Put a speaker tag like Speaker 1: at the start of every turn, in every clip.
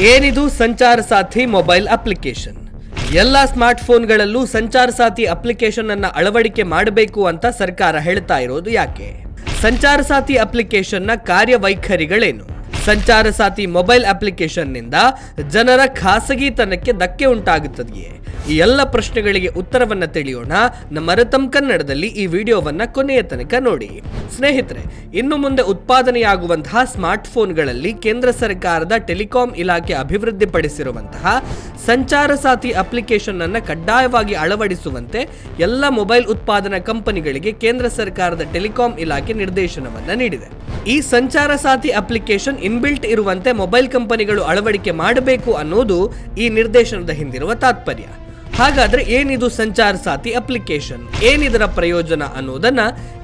Speaker 1: ಏನಿದು ಸಂಚಾರ ಸಾಥಿ mobile application? ಎಲ್ಲ ಸ್ಮಾರ್ಟ್ಫೋನ್ಗಳಲ್ಲೂ ಸಂಚಾರ ಸಾಥಿ ಅಪ್ಲಿಕೇಶನ್ ಅನ್ನ ಅಳವಡಿಕೆ ಮಾಡಬೇಕು ಅಂತ ಸರ್ಕಾರ ಹೇಳ್ತಾ ಇರೋದು ಯಾಕೆ? ಸಂಚಾರ ಸಾಥಿ ಅಪ್ಲಿಕೇಶನ್ನ ಕಾರ್ಯವೈಖರಿಗಳೇನು? ಸಂಚಾರ ಸಾಥಿ ಮೊಬೈಲ್ ಅಪ್ಲಿಕೇಶನ್ನಿಂದ ಜನರ ಖಾಸಗಿತನಕ್ಕೆ ಧಕ್ಕೆ ಉಂಟಾಗುತ್ತದೆಯೇ? ಈ ಎಲ್ಲ ಪ್ರಶ್ನೆಗಳಿಗೆ ಉತ್ತರವನ್ನ ತಿಳಿಯೋಣ. ನಮ್ಮ ರತಂ ಕನ್ನಡದಲ್ಲಿ ಈ ವಿಡಿಯೋವನ್ನ ಕೊನೆಯ ತನಕ ನೋಡಿ. ಸ್ನೇಹಿತರೆ, ಇನ್ನು ಮುಂದೆ ಉತ್ಪಾದನೆಯಾಗುವಂತಹ ಸ್ಮಾರ್ಟ್ಫೋನ್ಗಳಲ್ಲಿ ಕೇಂದ್ರ ಸರ್ಕಾರದ ಟೆಲಿಕಾಂ ಇಲಾಖೆ ಅಭಿವೃದ್ಧಿಪಡಿಸಿರುವಂತಹ ಸಂಚಾರ ಸಾಥಿ ಅಪ್ಲಿಕೇಶನ್ ಅನ್ನು ಕಡ್ಡಾಯವಾಗಿ ಅಳವಡಿಸುವಂತೆ ಎಲ್ಲ ಮೊಬೈಲ್ ಉತ್ಪಾದನಾ ಕಂಪನಿಗಳಿಗೆ ಕೇಂದ್ರ ಸರ್ಕಾರದ ಟೆಲಿಕಾಂ ಇಲಾಖೆ ನಿರ್ದೇಶನವನ್ನ ನೀಡಿದೆ. ಈ ಸಂಚಾರ ಸಾಥಿ ಅಪ್ಲಿಕೇಶನ್ ಇನ್ಬಿಲ್ಟ್ ಇರುವಂತೆ ಮೊಬೈಲ್ ಕಂಪನಿಗಳು ಅಳವಡಿಕೆ ಮಾಡಬೇಕು ಅನ್ನೋದು ಈ ನಿರ್ದೇಶನದ ಹಿಂದಿರುವ ತಾತ್ಪರ್ಯ. ಹಾಗಾದ್ರೆ ಏನಿದು ಸಂಚಾರ ಸಾಥಿ ಅಪ್ಲಿಕೇಶನ್? ಏನಿದರ ಪ್ರಯೋಜನ ಅನ್ನೋದನ್ನ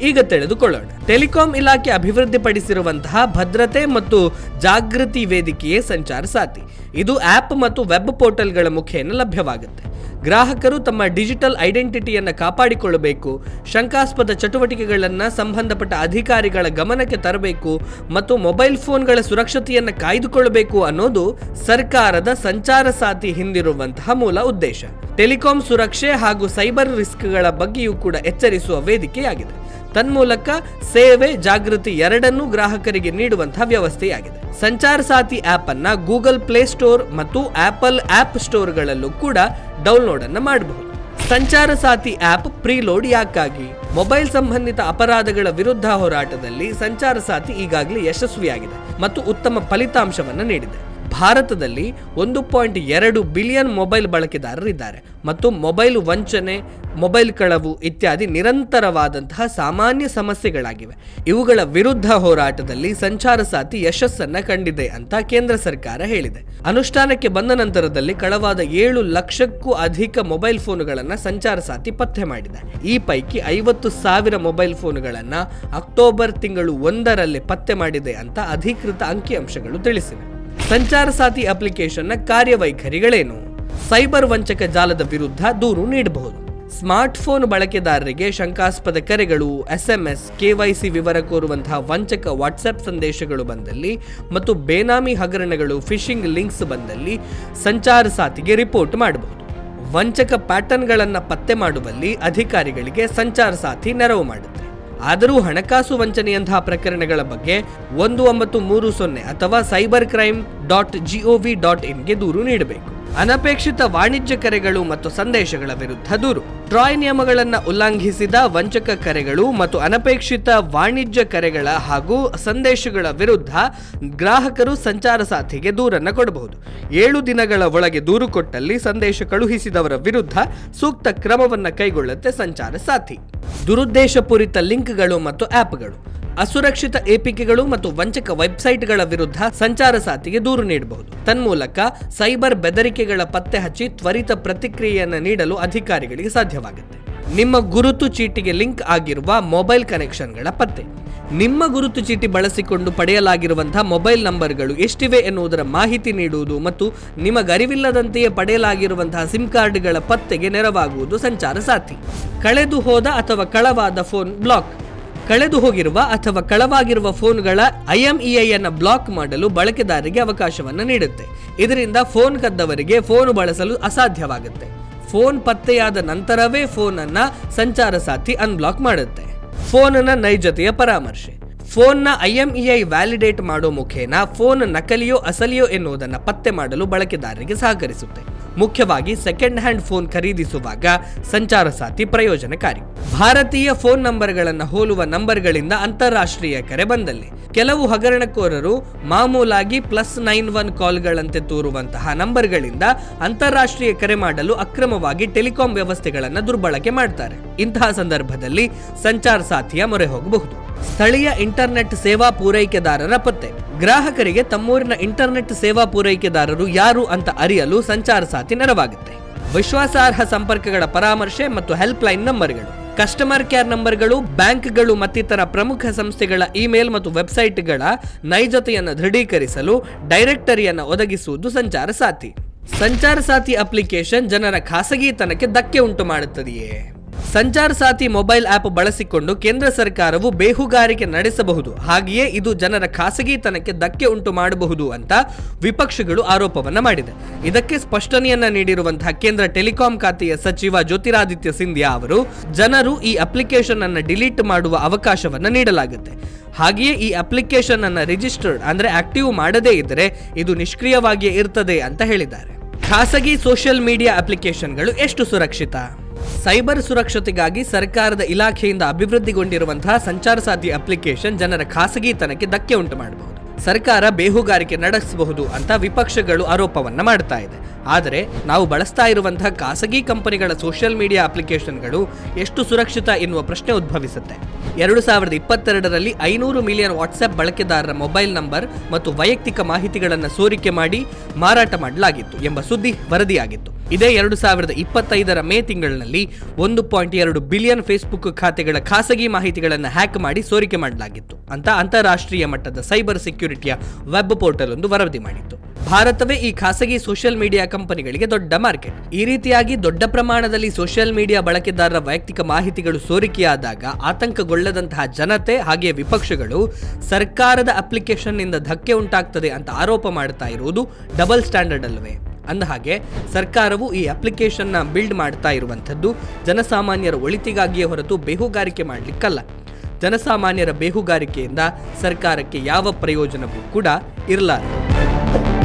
Speaker 1: ಈಗ ತಿಳಿದುಕೊಳ್ಳೋಣ. ಟೆಲಿಕಾಂ ಇಲಾಖೆ ಅಭಿವೃದ್ಧಿಪಡಿಸಿರುವಂತಹ ಭದ್ರತೆ ಮತ್ತು ಜಾಗೃತಿ ವೇದಿಕೆಯೇ ಸಂಚಾರ ಸಾಥಿ. ಇದು ಆಪ್ ಮತ್ತು ವೆಬ್ ಪೋರ್ಟಲ್ಗಳ ಮುಖೇನ ಲಭ್ಯವಾಗುತ್ತೆ. ಗ್ರಾಹಕರು ತಮ್ಮ ಡಿಜಿಟಲ್ ಐಡೆಂಟಿಟಿಯನ್ನು ಕಾಪಾಡಿಕೊಳ್ಳಬೇಕು, ಶಂಕಾಸ್ಪದ ಚಟುವಟಿಕೆಗಳನ್ನು ಸಂಬಂಧಪಟ್ಟ ಅಧಿಕಾರಿಗಳ ಗಮನಕ್ಕೆ ತರಬೇಕು ಮತ್ತು ಮೊಬೈಲ್ ಫೋನ್ಗಳ ಸುರಕ್ಷತೆಯನ್ನು ಕಾಯ್ದುಕೊಳ್ಳಬೇಕು ಅನ್ನೋದು ಸರ್ಕಾರದ ಸಂಚಾರ ಸಾತಿ ಹಿಂದಿರುವಂತಹ ಮೂಲ ಉದ್ದೇಶ. ಟೆಲಿಕಾಂ ಸುರಕ್ಷೆ ಹಾಗೂ ಸೈಬರ್ ರಿಸ್ಕ್ಗಳ ಬಗ್ಗೆಯೂ ಕೂಡ ಎಚ್ಚರಿಸುವ ವೇದಿಕೆಯಾಗಿದೆ. ತನ್ಮೂಲಕ ಸೇವೆ ಜಾಗೃತಿ ಎರಡನ್ನೂ ಗ್ರಾಹಕರಿಗೆ ನೀಡುವಂತಹ ವ್ಯವಸ್ಥೆಯಾಗಿದೆ. ಸಂಚಾರ ಸಾಥಿ ಆಪ್ ಅನ್ನ ಗೂಗಲ್ ಪ್ಲೇ ಸ್ಟೋರ್ ಮತ್ತು ಆಪಲ್ ಆಪ್ ಸ್ಟೋರ್ಗಳಲ್ಲೂ ಕೂಡ ಡೌನ್ಲೋಡ್ ಅನ್ನ ಮಾಡಬಹುದು. ಸಂಚಾರ ಸಾಥಿ ಆಪ್ ಪ್ರೀಲೋಡ್ ಯಾಕಾಗಿ? ಮೊಬೈಲ್ ಸಂಬಂಧಿತ ಅಪರಾಧಗಳ ವಿರುದ್ಧ ಹೋರಾಟದಲ್ಲಿ ಸಂಚಾರ ಸಾಥಿ ಈಗಾಗಲೇ ಯಶಸ್ವಿಯಾಗಿದೆ ಮತ್ತು ಉತ್ತಮ ಫಲಿತಾಂಶವನ್ನು ನೀಡಿದೆ. ಭಾರತದಲ್ಲಿ ಒಂದು ಪಾಯಿಂಟ್ ಎರಡು ಬಿಲಿಯನ್ ಮೊಬೈಲ್ ಬಳಕೆದಾರರಿದ್ದಾರೆ ಮತ್ತು ಮೊಬೈಲ್ ವಂಚನೆ, ಮೊಬೈಲ್ ಕಳವು ಇತ್ಯಾದಿ ನಿರಂತರವಾದಂತಹ ಸಾಮಾನ್ಯ ಸಮಸ್ಯೆಗಳಾಗಿವೆ. ಇವುಗಳ ವಿರುದ್ಧ ಹೋರಾಟದಲ್ಲಿ ಸಂಚಾರ ಸಾಥಿ ಯಶಸ್ಸನ್ನು ಕಂಡಿದೆ ಅಂತ ಕೇಂದ್ರ ಸರ್ಕಾರ ಹೇಳಿದೆ. ಅನುಷ್ಠಾನಕ್ಕೆ ಬಂದ ನಂತರದಲ್ಲಿ ಕಳವಾದ ಏಳು ಲಕ್ಷಕ್ಕೂ ಅಧಿಕ ಮೊಬೈಲ್ ಫೋನುಗಳನ್ನು ಸಂಚಾರ ಸಾಥಿ ಪತ್ತೆ ಮಾಡಿದೆ. ಈ ಪೈಕಿ ಐವತ್ತು ಸಾವಿರ ಮೊಬೈಲ್ ಫೋನುಗಳನ್ನು ಅಕ್ಟೋಬರ್ ತಿಂಗಳು ಒಂದರಲ್ಲಿ ಪತ್ತೆ ಮಾಡಿದೆ ಅಂತ ಅಧಿಕೃತ ಅಂಕಿಅಂಶಗಳು ತಿಳಿಸಿವೆ. ಸಂಚಾರ ಸಾಥಿ ಅಪ್ಲಿಕೇಶನ್ನ ಕಾರ್ಯವೈಖರಿಗಳೇನು? ಸೈಬರ್ ವಂಚಕ ಜಾಲದ ವಿರುದ್ಧ ದೂರು ನೀಡಬಹುದು. ಸ್ಮಾರ್ಟ್ಫೋನ್ ಬಳಕೆದಾರರಿಗೆ ಶಂಕಾಸ್ಪದ ಕರೆಗಳು, ಎಸ್ಎಂಎಸ್ ಕೆವೈಸಿ ವಿವರ ಕೋರುವಂತಹ ವಂಚಕ ವಾಟ್ಸ್ಆಪ್ ಸಂದೇಶಗಳು ಬಂದಲ್ಲಿ ಮತ್ತು ಬೇನಾಮಿ ಹಗರಣಗಳು, ಫಿಶಿಂಗ್ ಲಿಂಕ್ಸ್ ಬಂದಲ್ಲಿ ಸಂಚಾರ ಸಾಥಿಗೆ ರಿಪೋರ್ಟ್ ಮಾಡಬಹುದು. ವಂಚಕ ಪ್ಯಾಟರ್ನ್ಗಳನ್ನು ಪತ್ತೆ ಮಾಡುವಲ್ಲಿ ಅಧಿಕಾರಿಗಳಿಗೆ ಸಂಚಾರ ಸಾಥಿ ನೆರವು ಮಾಡುತ್ತೆ. ಆದರೂ ಹಣಕಾಸು ವಂಚನೆಯಂತಹ ಪ್ರಕರಣಗಳ ಬಗ್ಗೆ ಒಂದು ಒಂಬತ್ತು ಮೂರು ಸೊನ್ನೆ ಅಥವಾ cyber crime dot G O V dot ಇನ್ಗೆ ದೂರು ನೀಡಬೇಕು. ಅನಪೇಕ್ಷಿತ ವಾಣಿಜ್ಯ ಕರೆಗಳು ಮತ್ತು ಸಂದೇಶಗಳ ವಿರುದ್ಧ ದೂರು. ಟ್ರಾಯ್ ನಿಯಮಗಳನ್ನು ಉಲ್ಲಂಘಿಸಿದ ವಂಚಕ ಕರೆಗಳು ಮತ್ತು ಅನಪೇಕ್ಷಿತ ವಾಣಿಜ್ಯ ಕರೆಗಳ ಹಾಗೂ ಸಂದೇಶಗಳ ವಿರುದ್ಧ ಗ್ರಾಹಕರು ಸಂಚಾರ ಸಾಥಿಗೆ ದೂರನ್ನು ಕೊಡಬಹುದು. ಏಳು ದಿನಗಳ ಒಳಗೆ ದೂರು ಕೊಟ್ಟಲ್ಲಿ ಸಂದೇಶ ಕಳುಹಿಸಿದವರ ವಿರುದ್ಧ ಸೂಕ್ತ ಕ್ರಮವನ್ನು ಕೈಗೊಳ್ಳುತ್ತೆ ಸಂಚಾರ ಸಾಥಿ. ದುರುದ್ದೇಶಪೂರಿತ ಲಿಂಕ್ಗಳು ಮತ್ತು ಆ್ಯಪ್ಗಳು ಅಸುರಕ್ಷಿತ ಎಪಿಕೆಗಳು ಮತ್ತು ವಂಚಕ ವೆಬ್ಸೈಟ್ಗಳ ವಿರುದ್ಧ ಸಂಚಾರ ಸಾತಿಗೆ ದೂರು ನೀಡಬಹುದು. ತನ್ಮೂಲಕ ಸೈಬರ್ ಬೆದರಿಕೆಗಳ ಪತ್ತೆ ಹಚ್ಚಿ ತ್ವರಿತ ಪ್ರತಿಕ್ರಿಯೆಯನ್ನು ನೀಡಲು ಅಧಿಕಾರಿಗಳಿಗೆ ಸಾಧ್ಯವಾಗುತ್ತೆ. ನಿಮ್ಮ ಗುರುತು ಚೀಟಿಗೆ ಲಿಂಕ್ ಆಗಿರುವ ಮೊಬೈಲ್ ಕನೆಕ್ಷನ್ಗಳ ಪತ್ತೆ. ನಿಮ್ಮ ಗುರುತು ಚೀಟಿ ಬಳಸಿಕೊಂಡು ಪಡೆಯಲಾಗಿರುವಂತಹ ಮೊಬೈಲ್ ನಂಬರ್ಗಳು ಎಷ್ಟಿವೆ ಎನ್ನುವುದರ ಮಾಹಿತಿ ನೀಡುವುದು ಮತ್ತು ನಿಮಗರಿವಿಲ್ಲದಂತೆಯೇ ಪಡೆಯಲಾಗಿರುವಂತಹ ಸಿಮ್ ಕಾರ್ಡ್ಗಳ ಪತ್ತೆಗೆ ನೆರವಾಗುವುದು ಸಂಚಾರ ಸಾಥಿ. ಕಳೆದು ಹೋದ ಅಥವಾ ಕಳವಾದ ಫೋನ್ ಬ್ಲಾಕ್. ಕಳೆದು ಹೋಗಿರುವ ಅಥವಾ ಕಳವಾಗಿರುವ ಫೋನ್ಗಳ ಐಎಂಇಐ ಅನ್ನು ಬ್ಲಾಕ್ ಮಾಡಲು ಬಳಕೆದಾರರಿಗೆ ಅವಕಾಶವನ್ನು ನೀಡುತ್ತೆ. ಇದರಿಂದ ಫೋನ್ ಕದ್ದವರಿಗೆ ಫೋನ್ ಬಳಸಲು ಅಸಾಧ್ಯವಾಗುತ್ತೆ. ಫೋನ್ ಪತ್ತೆಯಾದ ನಂತರವೇ ಫೋನ್ ಅನ್ನ ಸಂಚಾರ ಸಾಥಿ ಅನ್ಬ್ಲಾಕ್ ಮಾಡುತ್ತೆ. ಫೋನ್ನ ನೈಜತೆಯ ಪರಾಮರ್ಶೆ. ಫೋನ್ನ ಐಎಂಇಐ ವ್ಯಾಲಿಡೇಟ್ ಮಾಡೋ ಮುಖೇನ ಫೋನ್ ನಕಲಿಯೋ ಅಸಲಿಯೋ ಎನ್ನುವುದನ್ನು ಪತ್ತೆ ಮಾಡಲು ಬಳಕೆದಾರರಿಗೆ ಸಹಕರಿಸುತ್ತೆ. ಮುಖ್ಯವಾಗಿ ಸೆಕೆಂಡ್ ಹ್ಯಾಂಡ್ ಫೋನ್ ಖರೀದಿಸುವಾಗ ಸಂಚಾರ ಸಾಥಿ ಪ್ರಯೋಜನಕಾರಿ. ಭಾರತೀಯ ಫೋನ್ ನಂಬರ್ಗಳನ್ನು ಹೋಲುವ ನಂಬರ್ಗಳಿಂದ ಅಂತಾರಾಷ್ಟ್ರೀಯ ಕರೆ ಬಂದಲ್ಲಿ. ಕೆಲವು ಹಗರಣಕೋರರು ಮಾಮೂಲಾಗಿ ಪ್ಲಸ್ ನೈನ್ ಒನ್ ಕಾಲ್ಗಳಂತೆ ತೋರುವಂತಹ ನಂಬರ್ಗಳಿಂದ ಅಂತಾರಾಷ್ಟ್ರೀಯ ಕರೆ ಮಾಡಲು ಅಕ್ರಮವಾಗಿ ಟೆಲಿಕಾಂ ವ್ಯವಸ್ಥೆಗಳನ್ನು ದುರ್ಬಳಕೆ ಮಾಡ್ತಾರೆ. ಇಂತಹ ಸಂದರ್ಭದಲ್ಲಿ ಸಂಚಾರ ಸಾಥಿಯ ಮೊರೆ ಹೋಗಬಹುದು. ಸ್ಥಳೀಯ ಇಂಟರ್ನೆಟ್ ಸೇವಾ ಪೂರೈಕೆದಾರರ ಪತ್ತೆ. ಗ್ರಾಹಕರಿಗೆ ತಮ್ಮೂರಿನ ಇಂಟರ್ನೆಟ್ ಸೇವಾ ಪೂರೈಕೆದಾರರು ಯಾರು ಅಂತ ಅರಿಯಲು ಸಂಚಾರ ಸಾಥಿ ನೆರವಾಗುತ್ತೆ. ವಿಶ್ವಾಸಾರ್ಹ ಸಂಪರ್ಕಗಳ ಪರಾಮರ್ಶೆ ಮತ್ತು ಹೆಲ್ಪ್ ಲೈನ್ ನಂಬರ್ಗಳು. ಕಸ್ಟಮರ್ ಕೇರ್ ನಂಬರ್ಗಳು, ಬ್ಯಾಂಕ್ಗಳು ಮತ್ತಿತರ ಪ್ರಮುಖ ಸಂಸ್ಥೆಗಳ ಇಮೇಲ್ ಮತ್ತು ವೆಬ್ಸೈಟ್ಗಳ ನೈಜತೆಯನ್ನು ದೃಢೀಕರಿಸಲು ಡೈರೆಕ್ಟರಿಯನ್ನು ಒದಗಿಸುವುದು ಸಂಚಾರ ಸಾಥಿ. ಸಂಚಾರ ಸಾಥಿ ಅಪ್ಲಿಕೇಶನ್ ಜನರ ಖಾಸಗಿತನಕ್ಕೆ ಧಕ್ಕೆ ಉಂಟು ಮಾಡುತ್ತದೆಯೇ? ಸಂಚಾರ್ ಸಾಥಿ ಮೊಬೈಲ್ ಆಪ್ ಬಳಸಿಕೊಂಡು ಕೇಂದ್ರ ಸರ್ಕಾರವು ಬೇಹುಗಾರಿಕೆ ನಡೆಸಬಹುದು. ಹಾಗೆಯೇ ಇದು ಜನರ ಖಾಸಗಿತನಕ್ಕೆ ಧಕ್ಕೆ ಉಂಟು ಮಾಡಬಹುದು ಅಂತ ವಿಪಕ್ಷಗಳು ಆರೋಪವನ್ನ ಮಾಡಿದೆ. ಇದಕ್ಕೆ ಸ್ಪಷ್ಟನೆಯನ್ನ ನೀಡಿರುವಂತಹ ಕೇಂದ್ರ ಟೆಲಿಕಾಂ ಖಾತೆಯ ಸಚಿವ ಜ್ಯೋತಿರಾದಿತ್ಯ ಸಿಂಧ್ಯಾ ಅವರು, ಜನರು ಈ ಅಪ್ಲಿಕೇಶನ್ ಅನ್ನು ಡಿಲೀಟ್ ಮಾಡುವ ಅವಕಾಶವನ್ನ ನೀಡಲಾಗುತ್ತೆ. ಹಾಗೆಯೇ ಈ ಅಪ್ಲಿಕೇಶನ್ ಅನ್ನು ರಿಜಿಸ್ಟರ್ಡ್ ಅಂದ್ರೆ ಆಕ್ಟಿವ್ ಮಾಡದೇ ಇದ್ದರೆ ಇದು ನಿಷ್ಕ್ರಿಯವಾಗಿಯೇ ಇರ್ತದೆ ಅಂತ ಹೇಳಿದ್ದಾರೆ. ಖಾಸಗಿ ಸೋಷಿಯಲ್ ಮೀಡಿಯಾ ಅಪ್ಲಿಕೇಶನ್ಗಳು ಎಷ್ಟು ಸುರಕ್ಷಿತ? ಸೈಬರ್ ಸುರಕ್ಷತೆಗಾಗಿ ಸರ್ಕಾರದ ಇಲಾಖೆಯಿಂದ ಅಭಿವೃದ್ಧಿಗೊಂಡಿರುವಂತಹ ಸಂಚಾರ ಸಾಧಿ ಅಪ್ಲಿಕೇಶನ್ ಜನರ ಖಾಸಗಿತನಕ್ಕೆ ಧಕ್ಕೆ ಉಂಟು ಮಾಡಬಹುದು. ಸರ್ಕಾರ ಬೇಹುಗಾರಿಕೆ ನಡೆಸಬಹುದು ಅಂತ ವಿಪಕ್ಷಗಳು ಆರೋಪವನ್ನ ಮಾಡ್ತಾ ಇದೆ. ಆದರೆ ನಾವು ಬಳಸ್ತಾ ಇರುವಂತಹ ಖಾಸಗಿ ಕಂಪನಿಗಳ ಸೋಷಿಯಲ್ ಮೀಡಿಯಾ ಅಪ್ಲಿಕೇಶನ್ಗಳು ಎಷ್ಟು ಸುರಕ್ಷಿತ ಎನ್ನುವ ಪ್ರಶ್ನೆ ಉದ್ಭವಿಸುತ್ತೆ. ಎರಡು ಸಾವಿರದ ಇಪ್ಪತ್ತೆರಡರಲ್ಲಿ ಐನೂರು ಮಿಲಿಯನ್ ವಾಟ್ಸ್ಆಪ್ ಬಳಕೆದಾರರ ಮೊಬೈಲ್ ನಂಬರ್ ಮತ್ತು ವೈಯಕ್ತಿಕ ಮಾಹಿತಿಗಳನ್ನು ಸೋರಿಕೆ ಮಾಡಿ ಮಾರಾಟ ಮಾಡಲಾಗಿತ್ತು ಎಂಬ ಸುದ್ದಿ ವರದಿಯಾಗಿತ್ತು. ಇದೇ ಎರಡು ಸಾವಿರದ ಇಪ್ಪತ್ತೈದರ ಮೇ ತಿಂಗಳಿನಲ್ಲಿ ಒಂದು ಪಾಯಿಂಟ್ ಎರಡು ಬಿಲಿಯನ್ ಫೇಸ್ಬುಕ್ ಖಾತೆಗಳ ಖಾಸಗಿ ಮಾಹಿತಿಗಳನ್ನು ಹ್ಯಾಕ್ ಮಾಡಿ ಸೋರಿಕೆ ಮಾಡಲಾಗಿತ್ತು ಅಂತ ಅಂತಾರಾಷ್ಟ್ರೀಯ ಮಟ್ಟದ ಸೈಬರ್ ಸೆಕ್ಯುರಿಟಿಯ ವೆಬ್ ಪೋರ್ಟಲ್ ಒಂದು ವರದಿ ಮಾಡಿತ್ತು. ಭಾರತವೇ ಈ ಖಾಸಗಿ ಸೋಷಿಯಲ್ ಮೀಡಿಯಾ ಕಂಪನಿಗಳಿಗೆ ದೊಡ್ಡ ಮಾರ್ಕೆಟ್. ಈ ರೀತಿಯಾಗಿ ದೊಡ್ಡ ಪ್ರಮಾಣದಲ್ಲಿ ಸೋಷಿಯಲ್ ಮೀಡಿಯಾ ಬಳಕೆದಾರರ ವೈಯಕ್ತಿಕ ಮಾಹಿತಿಗಳು ಸೋರಿಕೆಯಾದಾಗ ಆತಂಕಗೊಳ್ಳದಂತಹ ಜನತೆ ಹಾಗೆಯೇ ವಿಪಕ್ಷಗಳು ಸರ್ಕಾರದ ಅಪ್ಲಿಕೇಶನ್ನಿಂದ ಧಕ್ಕೆ ಉಂಟಾಗ್ತದೆ ಅಂತ ಆರೋಪ ಮಾಡ್ತಾ ಇರುವುದು ಡಬಲ್ ಸ್ಟ್ಯಾಂಡರ್ಡ್ ಅಲ್ಲವೇ ಅಂದ ಹಾಗೆ ಸರ್ಕಾರವು ಈ ಅಪ್ಲಿಕೇಶನ್ನ ಬಿಲ್ಡ್ ಮಾಡ್ತಾ ಇರುವಂಥದ್ದು ಜನಸಾಮಾನ್ಯರ ಒಳಿತಿಗಾಗಿಯೇ ಹೊರತು ಬೇಹುಗಾರಿಕೆ ಮಾಡಲಿಕ್ಕಲ್ಲ. ಜನಸಾಮಾನ್ಯರ ಬೇಹುಗಾರಿಕೆಯಿಂದ ಸರ್ಕಾರಕ್ಕೆ ಯಾವ ಪ್ರಯೋಜನವೂ ಕೂಡ ಇರಲಾರದು.